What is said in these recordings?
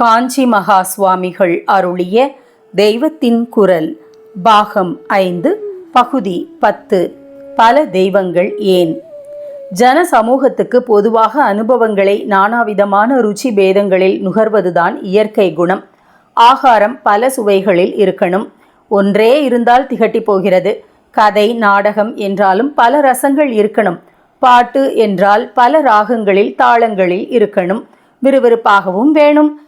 காஞ்சி மகா சுவாமிகள் அருளிய தெய்வத்தின் குரல் பாகம் ஐந்து பகுதி பத்து பல தெய்வங்கள் ஏன்? ஜன சமூகத்துக்கு பொதுவாக அனுபவங்களை நானாவிதமான ருச்சி பேதங்களில் நுகர்வதுதான் இயற்கை குணம். ஆகாரம் பல சுவைகளில் இருக்கணும். ஒன்றே இருந்தால் திகட்டி போகிறது. கதை நாடகம் என்றாலும் பல ரசங்கள் இருக்கணும். பாட்டு என்றால் பல ராகங்களில் தாளங்களில் இருக்கணும். விறுவிறுப்பாகவும் வேணும்.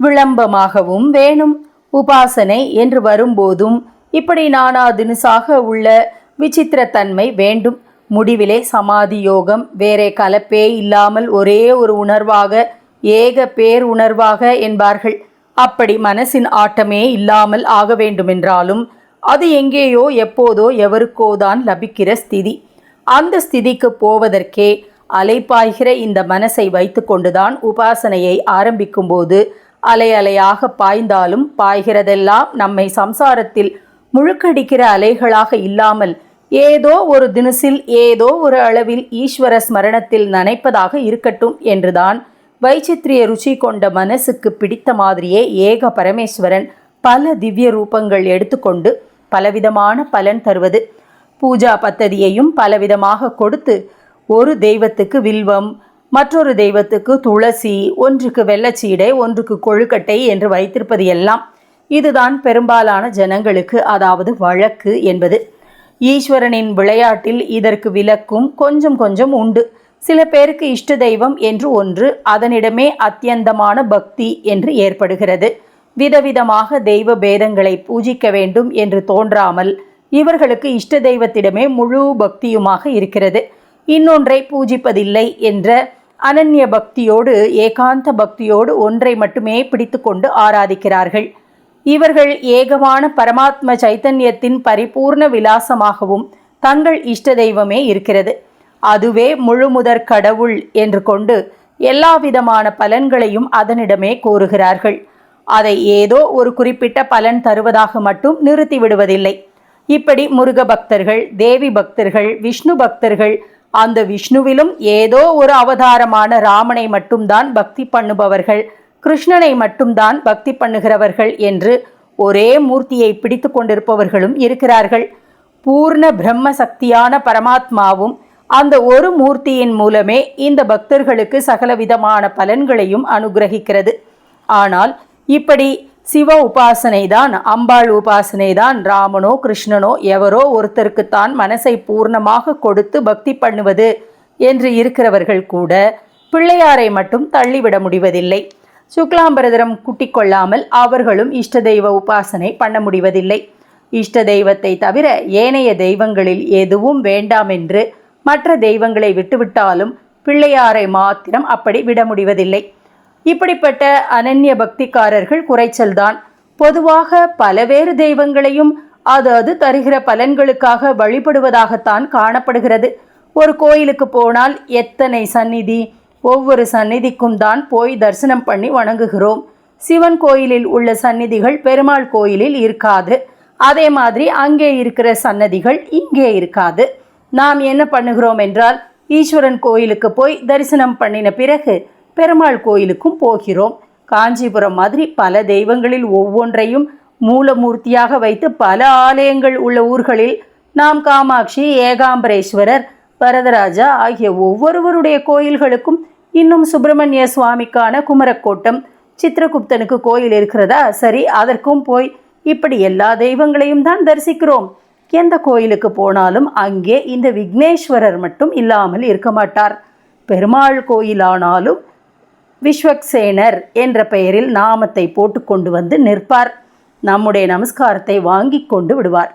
விளம்பமாகவும் வேணும். உபாசனை என்று வரும்போதும் இப்படி நானா தினுசாக உள்ள விசித்திரத்தன்மை வேண்டும். முடிவிலே சமாதி யோகம் வேறே கலப்பே இல்லாமல் ஒரே ஒரு உணர்வாக ஏக பேர் உணர்வாக என்பார்கள். அப்படி மனசின் ஆட்டமே இல்லாமல் ஆக வேண்டுமென்றாலும் அது எங்கேயோ எப்போதோ எவருக்கோதான் லபிக்கிற ஸ்திதி. அந்த ஸ்திதிக்கு போவதற்கே அலைப்பாய்கிற இந்த மனசை வைத்துக்கொண்டுதான் உபாசனையை ஆரம்பிக்கும்போது அலை அலையாக பாய்ந்தாலும் பாய்கிறதெல்லாம் நம்மை சம்சாரத்தில் முழுக்கடிக்கிற அலைகளாக இல்லாமல் ஏதோ ஒரு தினசில் ஏதோ ஒரு அளவில் ஈஸ்வர ஸ்மரணத்தில் நனைப்பதாக இருக்கட்டும் என்றுதான் வைச்சித்ரிய ருச்சி கொண்ட மனசுக்கு பிடித்த மாதிரியே ஏக பரமேஸ்வரன் பல திவ்ய ரூபங்கள் எடுத்துக்கொண்டு பலவிதமான பலன் தருவது. பூஜா பத்ததியையும் பலவிதமாக கொடுத்து ஒரு தெய்வத்துக்கு வில்வம் மற்றொரு தெய்வத்துக்கு துளசி ஒன்றுக்கு வெள்ளச்சீடை ஒன்றுக்கு கொழுக்கட்டை என்று வைத்திருப்பது எல்லாம் இதுதான் பெரும்பாலான ஜனங்களுக்கு அதாவது வழக்கு என்பது. ஈஸ்வரனின் விளையாட்டில் இதற்கு விலக்கும் கொஞ்சம் கொஞ்சம் உண்டு. சில பேருக்கு இஷ்ட தெய்வம் என்று ஒன்று அதனிடமே அத்தியந்தமான பக்தி என்று ஏற்படுகிறது. விதவிதமாக தெய்வ பேதங்களை பூஜிக்க வேண்டும் என்று தோன்றாமல் இவர்களுக்கு இஷ்ட தெய்வத்திடமே முழு பக்தியுமாக இருக்கிறது. இன்னொன்றை பூஜிப்பதில்லை என்ற அனன்ய பக்தியோடு ஏகாந்த பக்தியோடு ஒன்றை மட்டுமே பிடித்துக்கொண்டு ஆராதிக்கிறார்கள். இவர்கள் ஏகமான பரமாத்ம சைத்தன்யத்தின் பரிபூர்ண விலாசமாகவும் தங்கள் இஷ்ட தெய்வமே இருக்கிறது. அதுவே முழுமுதற் கடவுள் என்று கொண்டு எல்லா விதமான பலன்களையும் அதனிடமே கூறுகிறார்கள் அதை ஏதோ ஒரு குறிப்பிட்ட பலன் தருவதாக மட்டும் நிறுத்தி விடுவதில்லை இப்படி முருக பக்தர்கள் தேவி பக்தர்கள் விஷ்ணு பக்தர்கள் அந்த விஷ்ணுவிலும் ஏதோ ஒரு அவதாரமான ராமனை மட்டும்தான் பக்தி பண்ணுபவர்கள் கிருஷ்ணனை மட்டும்தான் பக்தி பண்ணுகிறவர்கள் என்று ஒரே மூர்த்தியை பிடித்து கொண்டிருப்பவர்களும் இருக்கிறார்கள். பூர்ண பிரம்ம சக்தியான பரமாத்மாவும் அந்த ஒரு மூர்த்தியின் மூலமே இந்த பக்தர்களுக்கு சகலவிதமான பலன்களையும் அனுகிரகிக்கிறது. ஆனால் இப்படி சிவ உபாசனை தான் அம்பாள் உபாசனை தான் ராமனோ கிருஷ்ணனோ எவரோ ஒருத்தருக்குத்தான் மனசை பூர்ணமாக கொடுத்து பக்தி பண்ணுவது என்று இருக்கிறவர்கள் கூட பிள்ளையாரை மட்டும் தள்ளிவிட முடிவதில்லை. சுக்லாம்பரதரம் குட்டிக் கொள்ளாமல் அவர்களும் இஷ்ட தெய்வ உபாசனை பண்ண முடிவதில்லை. இஷ்ட தெய்வத்தை தவிர ஏனைய தெய்வங்களில் எதுவும் வேண்டாம் என்று மற்ற தெய்வங்களை விட்டுவிட்டாலும் பிள்ளையாரை மாத்திரம் அப்படி விட முடிவதில்லை. இப்படிப்பட்ட அனன்ய பக்திக்காரர்கள் குறைச்சல்தான். பொதுவாக பலவேறு தெய்வங்களையும் அது அது தருகிற பலன்களுக்காக வழிபடுவதாகத்தான் காணப்படுகிறது. ஒரு கோயிலுக்கு போனால் எத்தனை சந்நிதி ஒவ்வொரு சந்நிதிக்கும் தான் போய் தரிசனம் பண்ணி வணங்குகிறோம். சிவன் கோயிலில் உள்ள சந்நிதிகள் பெருமாள் கோயிலில் இருக்காது. அதே மாதிரி அங்கே இருக்கிற சன்னதிகள் இங்கே இருக்காது. நாம் என்ன பண்ணுகிறோம் என்றால் ஈஸ்வரன் கோயிலுக்கு போய் தரிசனம் பண்ணின பிறகு பெருமாள் கோயிலுக்கும் போகிறோம். காஞ்சிபுரம் மாதிரி பல தெய்வங்களில் ஒவ்வொன்றையும் மூலமூர்த்தியாக வைத்து பல ஆலயங்கள் உள்ள ஊர்களில் நாம் காமாட்சி ஏகாம்பரேஸ்வரர் வரதராஜா ஆகிய ஒவ்வொருவருடைய கோயில்களுக்கும் இன்னும் சுப்பிரமணிய சுவாமிக்கான குமரக்கோட்டம் சித்திரகுப்தனுக்கு கோயில் இருக்கிறதா? சரி அதற்கும் போய் இப்படி எல்லா தெய்வங்களையும் தான் தரிசிக்கிறோம். எந்த கோயிலுக்கு போனாலும் அங்கே இந்த விக்னேஸ்வரர் மட்டும் இல்லாமல் இருக்க மாட்டார். பெருமாள் கோயிலானாலும் விஸ்வக்சேனர் என்ற பெயரில் நாமத்தை போட்டு கொண்டு வந்து நிற்பார். நம்முடைய நமஸ்காரத்தை வாங்கி கொண்டு விடுவார்.